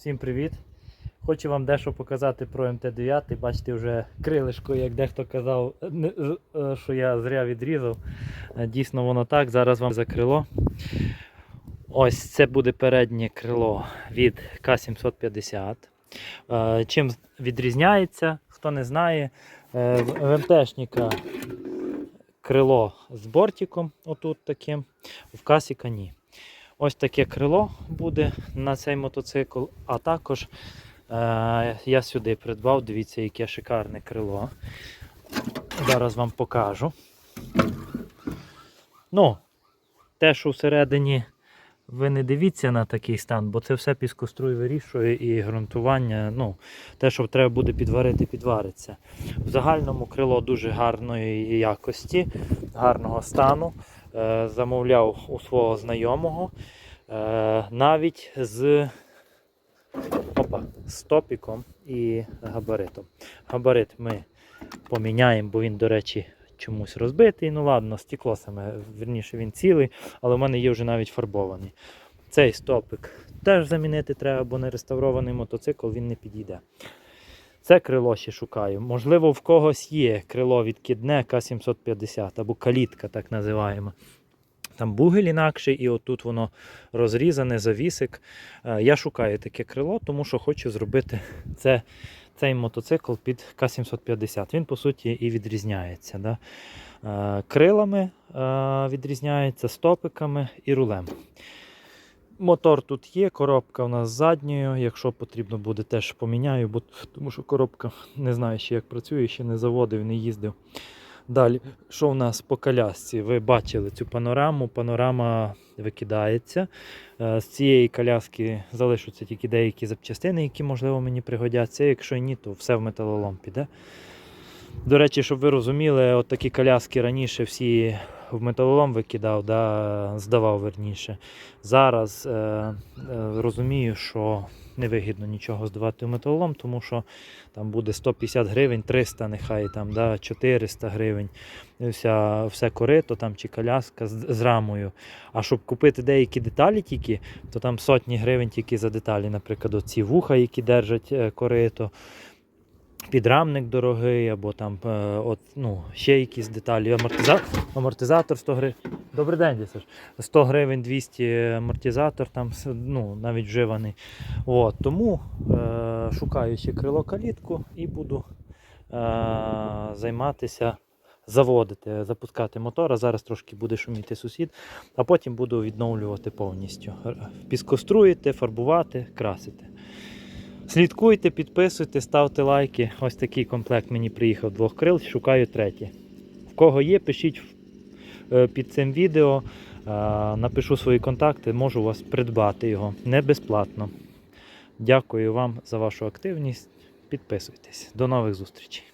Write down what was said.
Всім привіт! Хочу вам дещо показати про МТ-9. Бачите, вже крилишко, як дехто казав, е, що я зря відрізав. Е, Дійсно, воно так. Зараз вам за крило. Ось це буде переднє крило від К750. Е, Чим відрізняється, хто не знає, в МТшника крило з бортиком, отут таким, в касіка ні. Ось таке крило буде на цей мотоцикл, а також е, я сюди придбав, дивіться, яке шикарне крило. Зараз вам покажу. Ну, те, що всередині ви не дивіться на такий стан, бо це все піскоструй вирішує і ґрунтування. Ну, те, що треба буде підварити, підвариться. В загальному крило дуже гарної якості, гарного стану. Е, замовляв у свого знайомого. Е, навіть з опа, з топіком і габаритом. Габарит ми поміняємо, бо він, до речі, чомусь розбитий. Ну ладно, стекло саме, верніше він цілий, але в мене є вже навіть фарбований. Цей стопик теж замінити треба, бо не реставрований мотоцикл він не підійде. Це крило ще шукаю. Можливо, в когось є крило відкидне К750 або калітка, так називаємо. Там бугель інакший, і отут воно розрізане, завісик. Е, Я шукаю таке крило, тому що хочу зробити це, цей мотоцикл під К750. Він, по суті, і відрізняється. Да? Е, Крилами е, відрізняється, стопиками і рулем. Мотор тут є, коробка у нас задньою. Якщо потрібно буде, теж поміняю, бо, тому що коробка не знаю ще як працює, ще не заводив, не їздив. Далі, що у нас по колясці? Ви бачили цю панораму. Панорама викидається. Е, З цієї коляски залишаться тільки деякі запчастини, які, можливо, мені пригодяться. Якщо ні, то все в металолом піде. До речі, щоб ви розуміли, от такі коляски раніше всі в металолом викидав, да, здавав верніше. Зараз е, е, розумію, що невигідно нічого здавати в металолом, тому що там буде 150 гривень, 300 нехай там, да, 400 гривень. Вся, все корито там, чи коляска з, з рамою. А щоб купити деякі деталі тільки, то там сотні гривень тільки за деталі. Наприклад, оці вуха, які держать е, корито. Підрамник дорогий, або там е, от, ну, ще якісь деталі. Амортиза... Амортизатор 100 гривень. Добрий день, Дісаш. 100 гривень 200 амортизатор, там, ну, навіть вживаний. От, тому е, шукаю ще крило калітку і буду е, займатися, заводити, запускати мотора. Зараз трошки буде шуміти сусід, а потім буду відновлювати повністю. Піскоструїти, фарбувати, красити. Слідкуйте, підписуйте, ставте лайки. Ось такий комплект мені приїхав двох крил, шукаю третє. В кого є, пишіть е, під цим відео. Е, Напишу свої контакти, можу у вас придбати його не безплатно. Дякую вам за вашу активність. Підписуйтесь. До нових зустрічей.